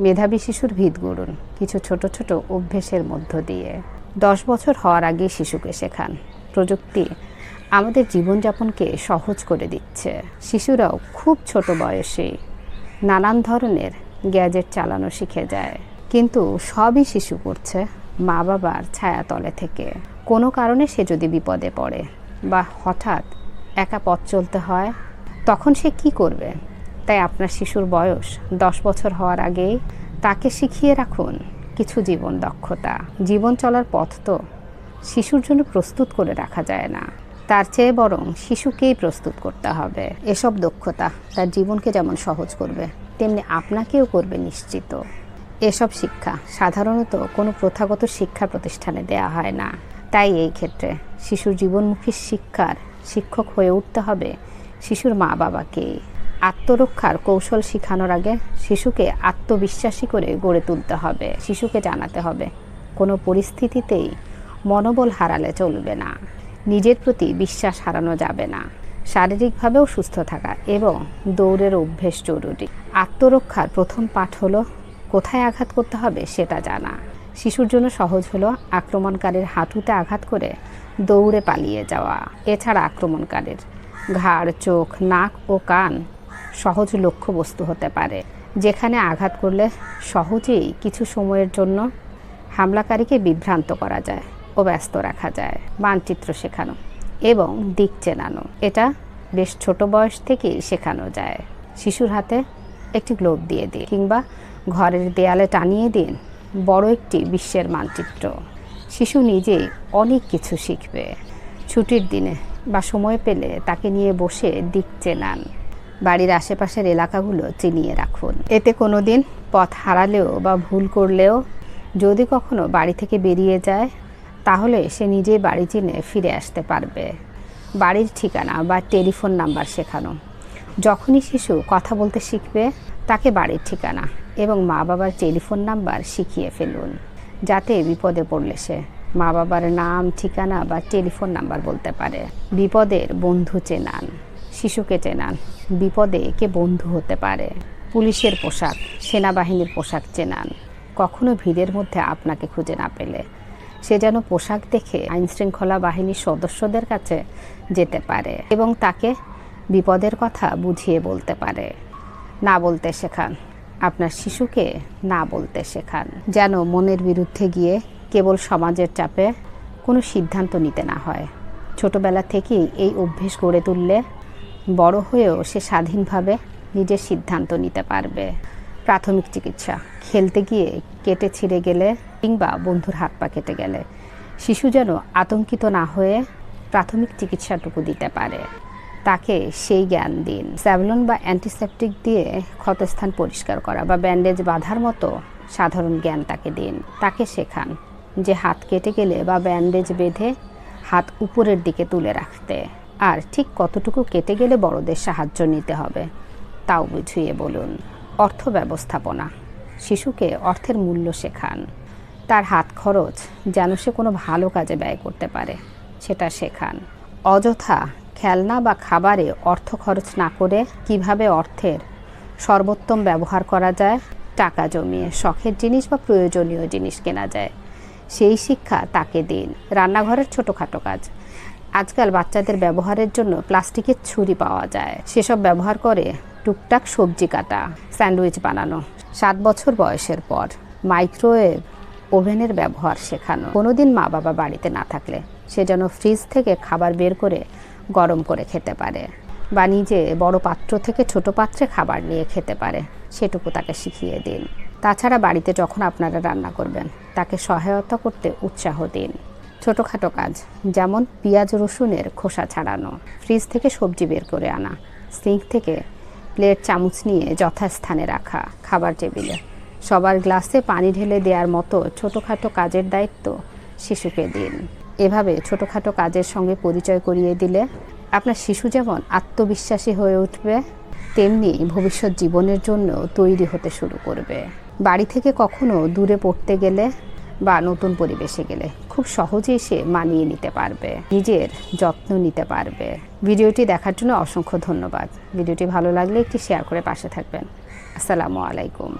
মেধাবী শিশুর ভিত গড়ুন, কিছু ছোট ছোট অভ্যেসের মধ্য দিয়ে। দশ বছর হওয়ার আগে শিশুকে শেখান। প্রযুক্তি আমাদের জীবনযাপনকে সহজ করে দিচ্ছে। শিশুরাও খুব ছোট বয়সে নানান ধরনের গ্যাজেট চালানো শিখে যায়। কিন্তু সবই শিশু করছে মা বাবার ছায়াতলে থেকে। কোনো কারণে সে যদি বিপদে পড়ে বা হঠাৎ একা পথ চলতে হয়, তখন সে কি করবে? তাই আপনার শিশুর বয়স দশ বছর হওয়ার আগেই তাকে শিখিয়ে রাখুন কিছু জীবন দক্ষতা। জীবন চলার পথ তো শিশুর জন্য প্রস্তুত করে রাখা যায় না। তার চেয়ে বরং শিশুকেই প্রস্তুত করতে হবে। এসব দক্ষতা তার জীবনকে যেমন সহজ করবে, তেমনি আপনাকেও করবে নিশ্চিত। এসব শিক্ষা সাধারণত কোনো প্রথাগত শিক্ষা প্রতিষ্ঠানে দেয়া হয় না। তাই এই ক্ষেত্রে শিশুর জীবনমুখী শিক্ষার শিক্ষক হয়ে উঠতে হবে শিশুর মা বাবাকে আত্মরক্ষার কৌশল শেখানোর আগে শিশুকে আত্মবিশ্বাসী করে গড়ে তুলতে হবে, শিশুকে জানাতে হবে। কোনো পরিস্থিতিতেই মনোবল হারালে চলবে না। নিজের প্রতি বিশ্বাস হারানো যাবে না। শারীরিকভাবেও সুস্থ থাকা এবং দৌড়ের অভ্যেস জরুরি। আত্মরক্ষার প্রথম পাঠ হলো, কোথায় আঘাত করতে হবে সেটা জানা। শিশুর জন্য সহজ হলো আক্রমণকারীর হাঁটুতে আঘাত করে দৌড়ে পালিয়ে যাওয়া। এছাড়া আক্রমণকারীর ঘাড়, চোখ, নাক ও কান সহজ লক্ষ্যবস্তু হতে পারে, যেখানে আঘাত করলে সহজেই কিছু সময়ের জন্য হামলাকারীকে বিভ্রান্ত করা যায় ও ব্যস্ত রাখা যায়, মানচিত্র শেখানো এবং দিক চেনানো। এটা বেশ ছোট বয়স থেকেই শেখানো যায়। শিশুর হাতে একটি গ্লোব দিয়ে দিন কিংবা ঘরের দেয়ালে টানিয়ে দিন। বড় একটি বিশ্বের মানচিত্র। শিশু নিজেই অনেক কিছু শিখবে। ছুটির দিনে বা সময় পেলে তাকে নিয়ে বসে দিক চেনান। বাড়ির আশেপাশের এলাকাগুলো চিনিয়ে রাখুন। এতে কোনো দিন পথ হারালেও বা ভুল করলেও যদি কখনো বাড়ি থেকে বেরিয়ে যায়, তাহলে সে নিজেই বাড়ি চিনে ফিরে আসতে পারবে। বাড়ির ঠিকানা বা টেলিফোন নাম্বার শেখানো। যখনই শিশু কথা বলতে শিখবে, তাকে বাড়ির ঠিকানা এবং মা বাবার টেলিফোন নাম্বার শিখিয়ে ফেলুন, যাতে বিপদে পড়লে সে মা বাবার নাম, ঠিকানা বা টেলিফোন নাম্বার বলতে পারে। বিপদের বন্ধু চেনান। শিশুকে চেনান। বিপদে কে বন্ধু হতে পারে। পুলিশের পোশাক, সেনাবাহিনীর পোশাক চেনান। কখনো ভিড়ের মধ্যে আপনাকে খুঁজে না পেলে। সে যেন পোশাক দেখে আইন শৃঙ্খলা বাহিনীর সদস্যদের কাছে যেতে পারে এবং তাকে বিপদের কথা বুঝিয়ে বলতে পারে। না বলতে শেখান। আপনার শিশুকে না বলতে শেখান। যেন মনের বিরুদ্ধে গিয়ে কেবল সমাজের চাপে কোনো সিদ্ধান্ত নিতে না হয়। ছোটবেলা থেকেই এই অভ্যেস গড়ে তুললে বড় হয়েও সে স্বাধীনভাবে নিজের সিদ্ধান্ত নিতে পারবে। প্রাথমিক চিকিৎসা। খেলতে গিয়ে কেটে ছিঁড়ে গেলে কিংবা বন্ধুর হাত পা কেটে গেলে শিশু যেন আতঙ্কিত না হয়ে প্রাথমিক চিকিৎসাটুকু দিতে পারে। তাকে সেই জ্ঞান দিন। স্যাভলন বা অ্যান্টিসেপটিক দিয়ে ক্ষতস্থান পরিষ্কার করা বা ব্যান্ডেজ বাঁধার মতো সাধারণ জ্ঞান তাকে দিন। তাকে শেখান যে হাত কেটে গেলে বা ব্যান্ডেজ বেঁধে হাত উপরের দিকে তুলে রাখতে। আর ঠিক কতটুকু কেটে গেলে বড়দের সাহায্য নিতে হবে, তাও বুঝিয়ে বলুন। অর্থ ব্যবস্থাপনা, শিশুকে অর্থের মূল্য শেখান। তার হাত খরচ যেন সে কোনো ভালো কাজে ব্যয় করতে পারে, সেটা শেখান। অযথা খেলনা বা খাবারে অর্থ খরচ না করে কীভাবে অর্থের সর্বোত্তম ব্যবহার করা যায়? টাকা জমিয়ে শখের জিনিস বা প্রয়োজনীয় জিনিস কেনা যায়, সেই শিক্ষা তাকে দিন। রান্নাঘরের ছোটোখাটো কাজ আজকাল বাচ্চাদের ব্যবহারের জন্য প্লাস্টিকের ছুরি পাওয়া যায়। সেসব ব্যবহার করে টুকটাক সবজি কাটা, স্যান্ডউইচ বানানো। সাত বছর বয়সের পর মাইক্রোওয়েভ ওভেনের ব্যবহার শেখানো। কোনোদিন মা বাবা বাড়িতে না থাকলে সে যেন ফ্রিজ থেকে খাবার বের করে গরম করে খেতে পারে বা নিজে বড় পাত্র থেকে ছোট পাত্রে খাবার নিয়ে খেতে পারে। সেটুকু তাকে শিখিয়ে দিন। তাছাড়া বাড়িতে যখন আপনারা রান্না করবেন, তাকে সহায়তা করতে উৎসাহ দিন। ছোটোখাটো কাজ, যেমন পেঁয়াজ রসুনের খোসা ছাড়ানো, ফ্রিজ থেকে সবজি বের করে আনা, সিঙ্ক থেকে প্লেট চামচ নিয়ে যথাস্থানে রাখা, খাবার টেবিলে। সবার গ্লাসে পানি ঢেলে দেওয়ার মতো ছোটোখাটো কাজের দায়িত্ব শিশুকে দিন। এভাবে ছোটোখাটো কাজের সঙ্গে পরিচয় করিয়ে দিলে আপনার শিশু যেমন আত্মবিশ্বাসী হয়ে উঠবে, তেমনি ভবিষ্যৎ জীবনের জন্য তৈরি হতে শুরু করবে। বাড়ি থেকে কখনো দূরে পড়তে গেলে বা নতুন পরিবেশে গেলে খুব সহজেই সে মানিয়ে নিতে পারবে, নিজের যত্ন নিতে পারবে। ভিডিওটি দেখার জন্য অসংখ্য ধন্যবাদ। ভিডিওটি ভালো লাগলে একটি শেয়ার করে পাশে থাকবেন। আসসালামু আলাইকুম।